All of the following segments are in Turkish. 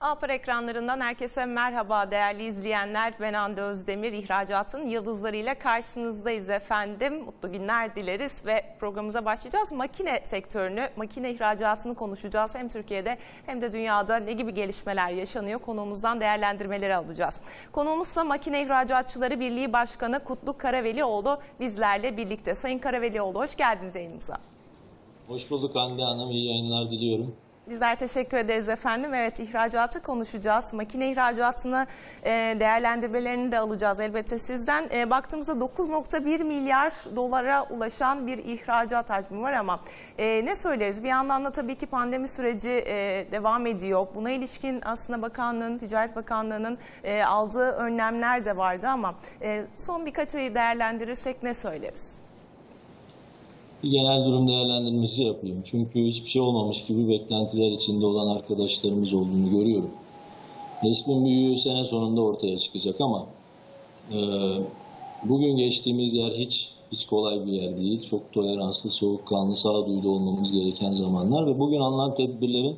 Alper ekranlarından herkese merhaba değerli izleyenler. Ben Hande Özdemir, ihracatın yıldızlarıyla karşınızdayız efendim. Mutlu günler dileriz ve programımıza başlayacağız. Makine sektörünü, makine ihracatını konuşacağız. Hem Türkiye'de hem de dünyada ne gibi gelişmeler yaşanıyor konuğumuzdan değerlendirmeleri alacağız. Konuğumuzsa Makine İhracatçıları Birliği Başkanı Kutlu Karavelioğlu bizlerle birlikte. Sayın Karavelioğlu hoş geldiniz yayınımıza. Hoş bulduk Hande Hanım. İyi yayınlar diliyorum. Bizler teşekkür ederiz efendim. Evet ihracatı konuşacağız. Makine ihracatını e, değerlendirmelerini de alacağız elbette sizden. E, baktığımızda 9.1 milyar dolara ulaşan bir ihracat hacmi var ama e, ne söyleriz? Bir yandan da tabii ki pandemi süreci e, devam ediyor. Buna ilişkin aslında bakanlığın, Ticaret Bakanlığı'nın e, aldığı önlemler de vardı ama e, son birkaç ayı değerlendirirsek ne söyleriz? Bir genel durum değerlendirmesi yapayım. Çünkü hiçbir şey olmamış gibi beklentiler içinde olan arkadaşlarımız olduğunu görüyorum. Resmin büyüğü sene sonunda ortaya çıkacak ama e, bugün geçtiğimiz yer hiç hiç kolay bir yer değil. Çok toleranslı, soğukkanlı, sağduyulu olmamız gereken zamanlar ve bugün alınan tedbirlerin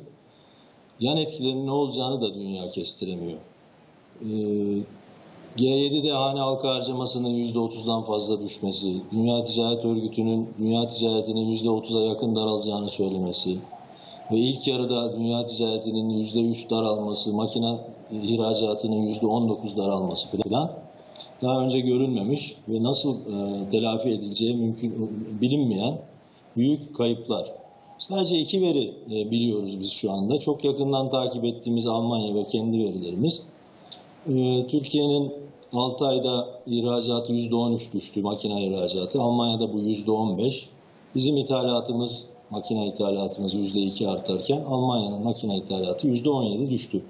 yan etkilerinin ne olacağını da dünya kestiremiyor. E, G7'de hane halkı harcamasının %30'dan fazla düşmesi, Dünya Ticaret Örgütü'nün dünya ticaretinin %30'a yakın daralacağını söylemesi ve ilk yarıda dünya ticaretinin %3 daralması, makine ihracatının %19 daralması falan daha önce görülmemiş ve nasıl e, telafi edileceği mümkün bilinmeyen büyük kayıplar. Sadece iki veri e, biliyoruz biz şu anda. Çok yakından takip ettiğimiz Almanya ve kendi verilerimiz. Ee, Türkiye'nin 6 ayda ihracatı %13 düştü, makine ihracatı. Almanya'da bu %15. Bizim ithalatımız, makine ithalatımız %2 artarken Almanya'nın makine ithalatı %17 düştü.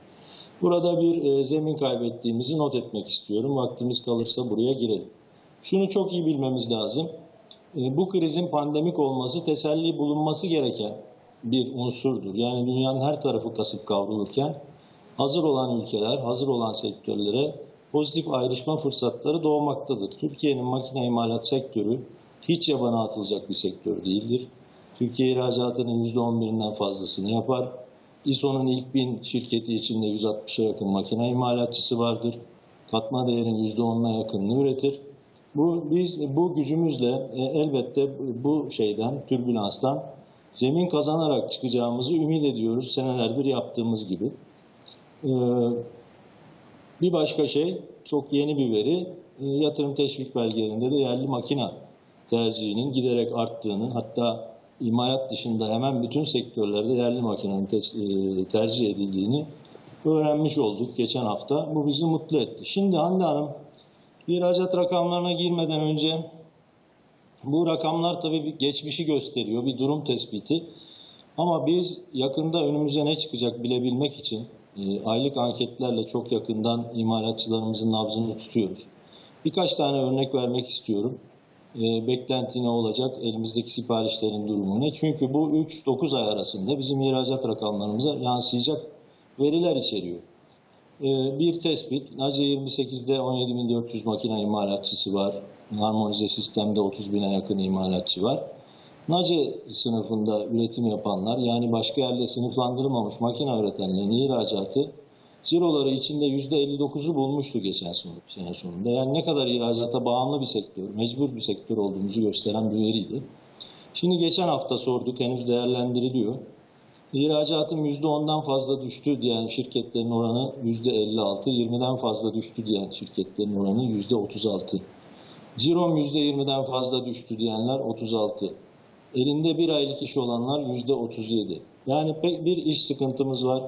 Burada bir e, zemin kaybettiğimizi not etmek istiyorum. Vaktimiz kalırsa buraya girelim. Şunu çok iyi bilmemiz lazım. E, Bu krizin pandemik olması teselli bulunması gereken bir unsurdur. Yani dünyanın her tarafı kasıp kavrulurken hazır olan ülkeler, hazır olan sektörlere pozitif ayrışma fırsatları doğmaktadır. Türkiye'nin makine imalat sektörü hiç yabana atılacak bir sektör değildir. Türkiye ihracatının %11'inden fazlasını yapar. İSO'nun ilk bin şirketi içinde 160'a yakın makine imalatçısı vardır. Katma değerin %10'una yakınını üretir. Bu biz bu gücümüzle e, elbette bu şeyden, türbülanstan zemin kazanarak çıkacağımızı ümit ediyoruz senelerdir yaptığımız gibi. Ee, bir başka şey, çok yeni bir veri, e, yatırım teşvik belgelerinde de yerli makina tercihinin giderek arttığını, hatta imalat dışında hemen bütün sektörlerde yerli makinenin e, tercih edildiğini öğrenmiş olduk geçen hafta. Bu bizi mutlu etti. Şimdi Hande Hanım, ihracat rakamlarına girmeden önce bu rakamlar tabii bir geçmişi gösteriyor, bir durum tespiti. Ama biz yakında önümüze ne çıkacak bilebilmek için e, aylık anketlerle çok yakından imalatçılarımızın nabzını tutuyoruz. Birkaç tane örnek vermek istiyorum. E, beklenti ne olacak? Elimizdeki siparişlerin durumu ne? Çünkü bu 3-9 ay arasında bizim ihracat rakamlarımıza yansıyacak veriler içeriyor. E, bir tespit, NACE 28'de 17.400 makine imalatçısı var. Harmonize sistemde 30.000'e yakın imalatçı var. NACE sınıfında üretim yapanlar yani başka yerde sınıflandırılmamış makine üretenlerin ihracatı ciroları içinde %59'u bulmuştu geçen sene sonunda. Yani ne kadar ihracata bağımlı bir sektör, mecbur bir sektör olduğumuzu gösteren bir veriydi. Şimdi geçen hafta sorduk, henüz değerlendiriliyor. İhracatım %10'dan fazla düştü diyen şirketlerin oranı %56, 20'den fazla düştü diyen şirketlerin oranı %36. Cirom %20'den fazla düştü diyenler 36. Elinde bir aylık iş olanlar yüzde 37. Yani pek bir iş sıkıntımız var.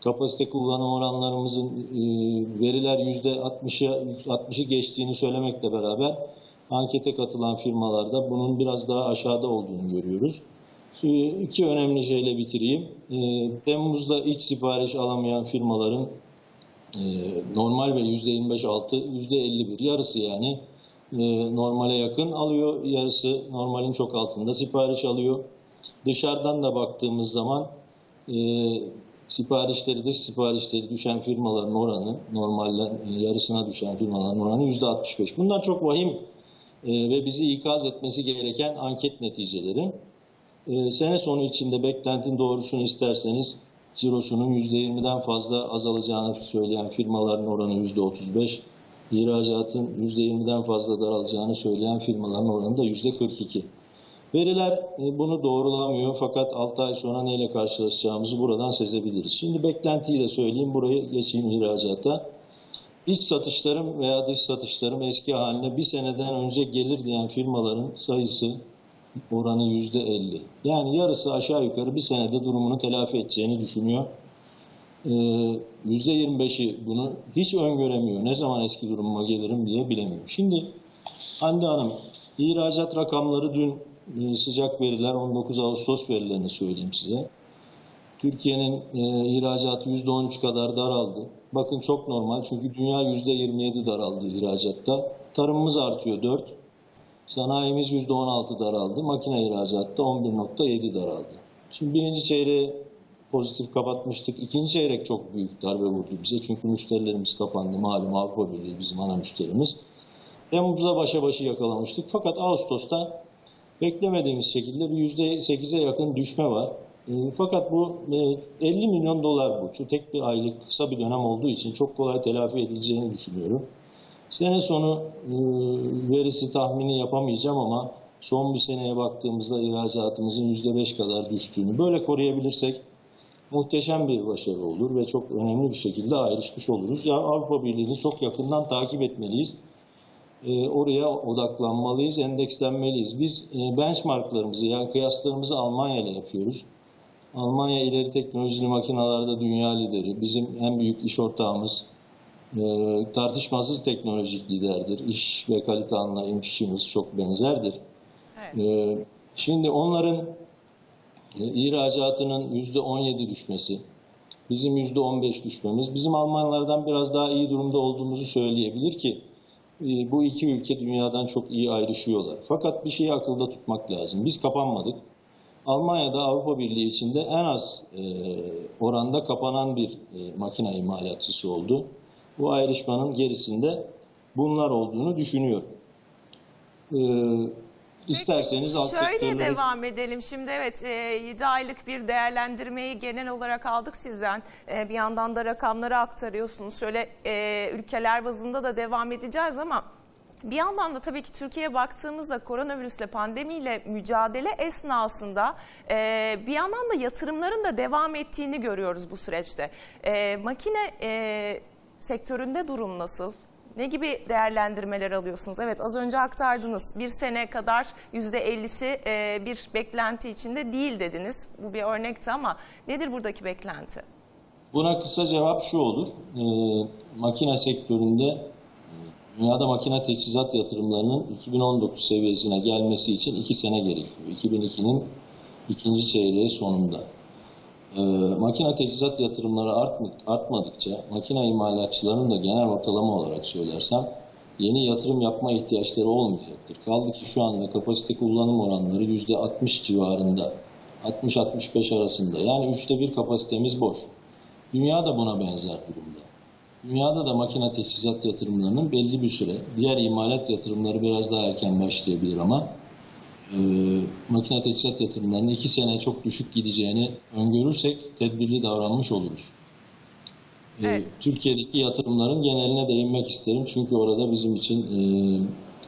Kapasite kullanım oranlarımızın e, veriler yüzde 60'a 60'ı geçtiğini söylemekle beraber ankete katılan firmalarda bunun biraz daha aşağıda olduğunu görüyoruz. E, iki önemli şeyle bitireyim. E, Temmuz'da iç sipariş alamayan firmaların normal ve yüzde 25 altı, yüzde 51 yarısı yani e, normale yakın alıyor. Yarısı normalin çok altında sipariş alıyor. Dışarıdan da baktığımız zaman e, siparişleri dış siparişleri düşen firmaların oranı normalden e, yarısına düşen firmaların oranı yüzde 65. Bunlar çok vahim e, ve bizi ikaz etmesi gereken anket neticeleri. E, sene sonu içinde beklentin doğrusunu isterseniz cirosunun %20'den fazla azalacağını söyleyen firmaların oranı %35. İhracatın %20'den fazla daralacağını söyleyen firmaların oranı da %42. Veriler e, bunu doğrulamıyor fakat 6 ay sonra neyle karşılaşacağımızı buradan sezebiliriz. Şimdi beklentiyle söyleyeyim burayı geçeyim ihracata. İç satışlarım veya dış satışlarım eski haline bir seneden önce gelir diyen firmaların sayısı oranı yüzde 50. Yani yarısı aşağı yukarı bir senede durumunu telafi edeceğini düşünüyor. Ee, Yüzde 25'i bunu hiç öngöremiyor. Ne zaman eski durumuma gelirim diye bilemiyor. Şimdi Hande Hanım, ihracat rakamları dün e, sıcak veriler 19 Ağustos verilerini söyleyeyim size. Türkiye'nin e, ihracatı %13 kadar daraldı. Bakın çok normal çünkü dünya %27 daraldı ihracatta. Tarımımız artıyor 4. Sanayimiz %16 daraldı. Makine ihracatta 11.7 daraldı. Şimdi birinci çeyreği pozitif kapatmıştık. İkinci çeyrek çok büyük darbe vurdu bize. Çünkü müşterilerimiz kapandı. Malum Avrupa Birliği bizim ana müşterimiz. Temmuz'da başa başı yakalamıştık. Fakat Ağustos'ta beklemediğimiz şekilde bir %8'e yakın düşme var. E, Fakat bu e, 50 milyon dolar bu. Şu tek bir aylık kısa bir dönem olduğu için çok kolay telafi edileceğini düşünüyorum. Sene sonu e, verisi tahmini yapamayacağım ama son bir seneye baktığımızda ihracatımızın %5 kadar düştüğünü böyle koruyabilirsek muhteşem bir başarı olur ve çok önemli bir şekilde ayrışmış oluruz. Ya Avrupa Birliği'ni çok yakından takip etmeliyiz. E, oraya odaklanmalıyız, endekslenmeliyiz. Biz e, benchmarklarımızı yani kıyaslarımızı Almanya ile yapıyoruz. Almanya ileri teknolojili makinalarda dünya lideri. Bizim en büyük iş ortağımız e, tartışmasız teknolojik liderdir. İş ve kalite anlayım işimiz çok benzerdir. Evet. E, şimdi onların ihracatının %17 düşmesi, bizim %15 düşmemiz, bizim Almanlardan biraz daha iyi durumda olduğumuzu söyleyebilir ki e, bu iki ülke dünyadan çok iyi ayrışıyorlar. Fakat bir şeyi akılda tutmak lazım. Biz kapanmadık. Almanya'da Avrupa Birliği içinde en az e, oranda kapanan bir e, makine imalatçısı oldu. Bu ayrışmanın gerisinde bunlar olduğunu düşünüyorum. İsterseniz alt Şöyle sektörleri... devam edelim. Şimdi evet 7 aylık bir değerlendirmeyi genel olarak aldık sizden. E, bir yandan da rakamları aktarıyorsunuz. Şöyle e, ülkeler bazında da devam edeceğiz ama bir yandan da tabii ki Türkiye'ye baktığımızda koronavirüsle pandemiyle mücadele esnasında e, bir yandan da yatırımların da devam ettiğini görüyoruz bu süreçte. E, makine e, sektöründe durum nasıl? Ne gibi değerlendirmeler alıyorsunuz? Evet az önce aktardınız. Bir sene kadar %50'si e, bir beklenti içinde değil dediniz. Bu bir örnekti ama nedir buradaki beklenti? Buna kısa cevap şu olur. E, makine sektöründe e, dünyada makine teçhizat yatırımlarının 2019 seviyesine gelmesi için 2 sene gerekiyor. 2002'nin ikinci çeyreği sonunda. E, makine teçhizat yatırımları artma- artmadıkça makine imalatçılarının da genel ortalama olarak söylersem yeni yatırım yapma ihtiyaçları olmayacaktır. Kaldı ki şu anda kapasite kullanım oranları %60 civarında. 60-65 arasında. Yani üçte bir kapasitemiz boş. Dünya da buna benzer durumda. Dünyada da makine teçhizat yatırımlarının belli bir süre, diğer imalat yatırımları biraz daha erken başlayabilir ama e, makine teçhizat yatırımlarının iki sene çok düşük gideceğini öngörürsek tedbirli davranmış oluruz. E, Evet. Türkiye'deki yatırımların geneline değinmek isterim çünkü orada bizim için e,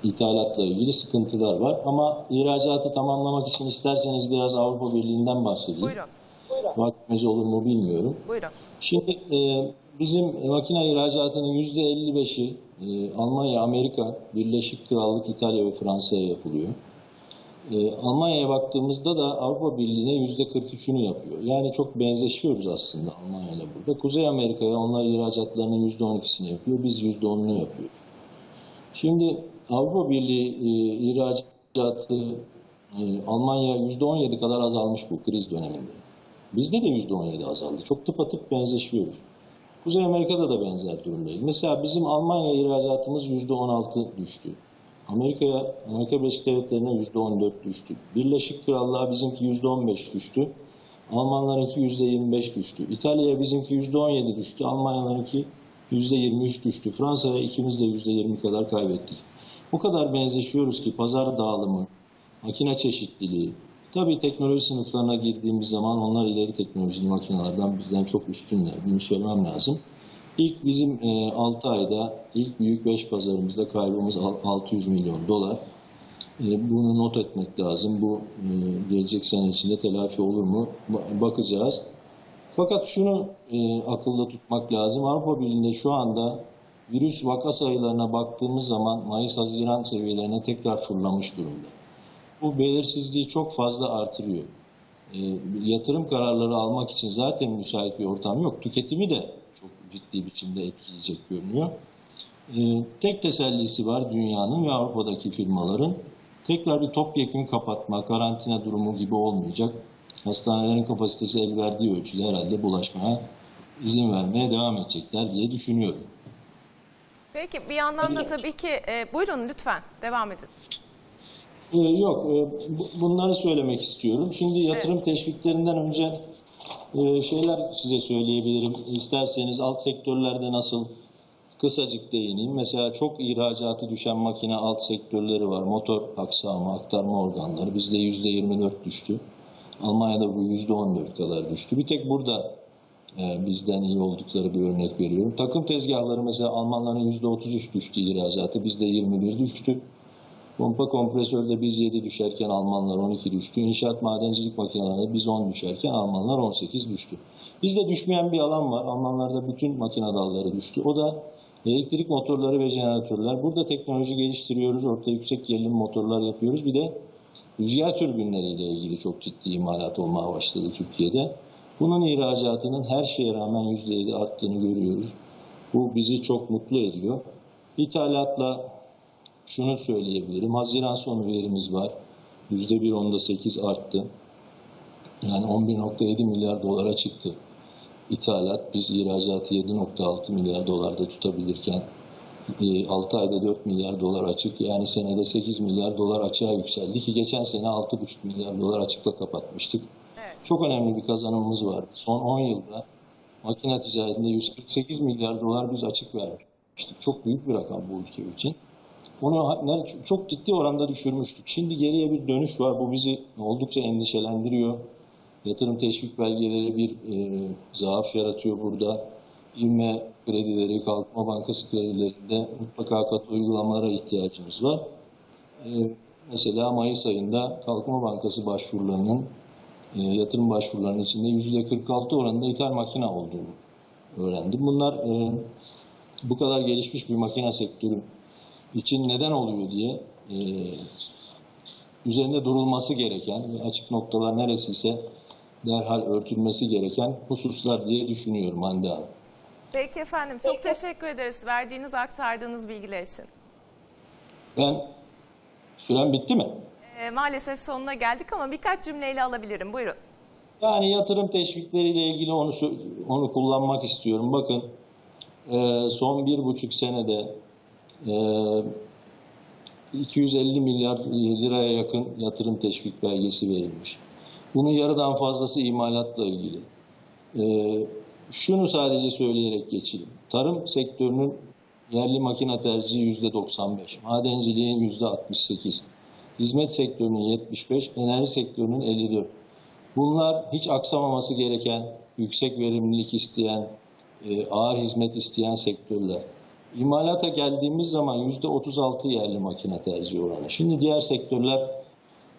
ithalatla ilgili sıkıntılar var. Ama ihracatı tamamlamak için isterseniz biraz Avrupa Birliği'nden bahsedeyim. Buyurun, Vaktimiz olur mu bilmiyorum. buyurun. Şimdi e, bizim makine ihracatının yüzde 55'i e, Almanya, Amerika, Birleşik Krallık, İtalya ve Fransa'ya yapılıyor. E, Almanya'ya baktığımızda da Avrupa Birliği'ne yüzde 43'ünü yapıyor. Yani çok benzeşiyoruz aslında Almanya ile burada. Kuzey Amerika'ya onlar ihracatlarının yüzde 12'sini yapıyor, biz yüzde 10'unu yapıyoruz. Şimdi Avrupa Birliği e, ihracatı e, Almanya yüzde 17 kadar azalmış bu kriz döneminde. Bizde de %17 azaldı. Çok tıpatıp benzeşiyoruz. Kuzey Amerika'da da benzer durumdayız. Mesela bizim Almanya ihracatımız %16 düştü. Amerika'ya, Amerika Birleşik Devletleri'ne %14 düştü. Birleşik Krallığa bizimki %15 düştü. Almanlarınki %25 düştü. İtalya'ya bizimki %17 düştü. Almanyalarınki %23 düştü. Fransa'ya ikimiz de %20 kadar kaybettik. Bu kadar benzeşiyoruz ki pazar dağılımı, makine çeşitliliği, Tabii teknoloji sınıflarına girdiğimiz zaman onlar ileri teknolojili makinelerden bizden çok üstünler. Bunu söylemem lazım. İlk bizim 6 ayda ilk büyük 5 pazarımızda kaybımız al- 600 milyon dolar. E, Bunu not etmek lazım. Bu e, gelecek sene içinde telafi olur mu? Ba- Bakacağız. Fakat şunu e, akılda tutmak lazım. Avrupa Birliği'nde şu anda virüs vaka sayılarına baktığımız zaman Mayıs-Haziran seviyelerine tekrar fırlamış durumda. Bu belirsizliği çok fazla artırıyor. E, yatırım kararları almak için zaten müsait bir ortam yok. Tüketimi de ciddi biçimde etkileyecek görünüyor. E, tek tesellisi var dünyanın ve Avrupa'daki firmaların. Tekrar bir topyekun kapatma, karantina durumu gibi olmayacak. Hastanelerin kapasitesi el verdiği ölçüde herhalde bulaşmaya izin vermeye devam edecekler diye düşünüyorum. Peki bir yandan da tabii ki e, buyurun lütfen devam edin. Ee, Yok, e, bu- bunları söylemek istiyorum. Şimdi yatırım teşviklerinden önce şeyler size söyleyebilirim. İsterseniz alt sektörlerde nasıl kısacık değineyim. Mesela çok ihracatı düşen makine alt sektörleri var. Motor aksamı, aktarma organları. Bizde %24 düştü. Almanya'da bu %14 kadar düştü. Bir tek burada e, bizden iyi oldukları bir örnek veriyorum. Takım tezgahları mesela Almanların %33 düştü ihracatı. Bizde 21 düştü. Pompa kompresörde biz 7 düşerken Almanlar 12 düştü. İnşaat madencilik makinelerinde biz 10 düşerken Almanlar 18 düştü. Bizde düşmeyen bir alan var. Almanlarda bütün makine dalları düştü. O da elektrik motorları ve jeneratörler. Burada teknoloji geliştiriyoruz. Ortaya yüksek gerilim motorlar yapıyoruz. Bir de rüzgar türbinleriyle ilgili çok ciddi imalat olmaya başladı Türkiye'de. Bunun ihracatının her şeye rağmen %7 arttığını görüyoruz. Bu bizi çok mutlu ediyor. İthalatla şunu söyleyebilirim. Haziran sonu verimiz var. %1.8 arttı. Yani 11.7 milyar dolara çıktı. İthalat biz ihracatı 7.6 milyar dolarda tutabilirken 6 ayda 4 milyar dolar açık yani senede 8 milyar dolar açığa yükseldi ki geçen sene 6.5 milyar dolar açıkla kapatmıştık. Evet. Çok önemli bir kazanımımız vardı. Son 10 yılda makine ticaretinde 148 milyar dolar biz açık vermiştik. Çok büyük bir rakam bu ülke için. Onu çok ciddi oranda düşürmüştük. Şimdi geriye bir dönüş var. Bu bizi oldukça endişelendiriyor. Yatırım teşvik belgeleri bir e, zaaf yaratıyor burada. İvme kredileri, Kalkınma Bankası kredilerinde mutlaka katı uygulamalara ihtiyacımız var. E, mesela Mayıs ayında Kalkınma Bankası başvurularının, e, yatırım başvurularının içinde %46 oranında ithal makine olduğunu öğrendim. Bunlar e, bu kadar gelişmiş bir makine sektörü için neden oluyor diye e, üzerinde durulması gereken ve açık noktalar neresiyse derhal örtülmesi gereken hususlar diye düşünüyorum Hande Hanım. Peki efendim çok teşekkür ederiz verdiğiniz aktardığınız bilgiler için. Ben süren bitti mi? E, maalesef sonuna geldik ama birkaç cümleyle alabilirim. Buyurun. Yani yatırım teşvikleriyle ilgili onu onu kullanmak istiyorum. Bakın e, son bir buçuk senede 250 milyar liraya yakın yatırım teşvik belgesi verilmiş. Bunun yarıdan fazlası imalatla ilgili. E, şunu sadece söyleyerek geçeyim. Tarım sektörünün yerli makine tercihi yüzde 95, madenciliğin yüzde 68, hizmet sektörünün 75, enerji sektörünün 54. Bunlar hiç aksamaması gereken, yüksek verimlilik isteyen, e, ağır hizmet isteyen sektörler. İmalata geldiğimiz zaman yüzde 36 yerli makine tercih oranı. Şimdi diğer sektörler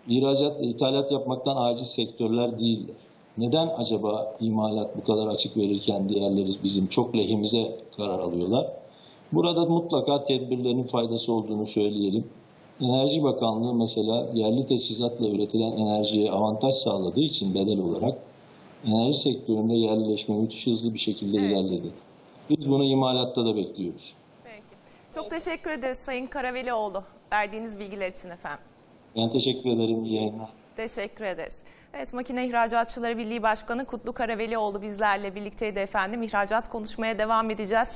ihracat, ithalat yapmaktan aciz sektörler değiller. Neden acaba imalat bu kadar açık verirken diğerleri bizim çok lehimize karar alıyorlar? Burada mutlaka tedbirlerin faydası olduğunu söyleyelim. Enerji Bakanlığı mesela yerli teçhizatla üretilen enerjiye avantaj sağladığı için bedel olarak enerji sektöründe yerleşme müthiş hızlı bir şekilde Evet. ilerledi. Biz bunu imalatta da bekliyoruz. Çok teşekkür ederiz Sayın Karavelioğlu verdiğiniz bilgiler için efendim. Ben teşekkür ederim. İyi yayınlar. Teşekkür ederiz. Evet Makine İhracatçıları Birliği Başkanı Kutlu Karavelioğlu bizlerle birlikteydi efendim. İhracat konuşmaya devam edeceğiz.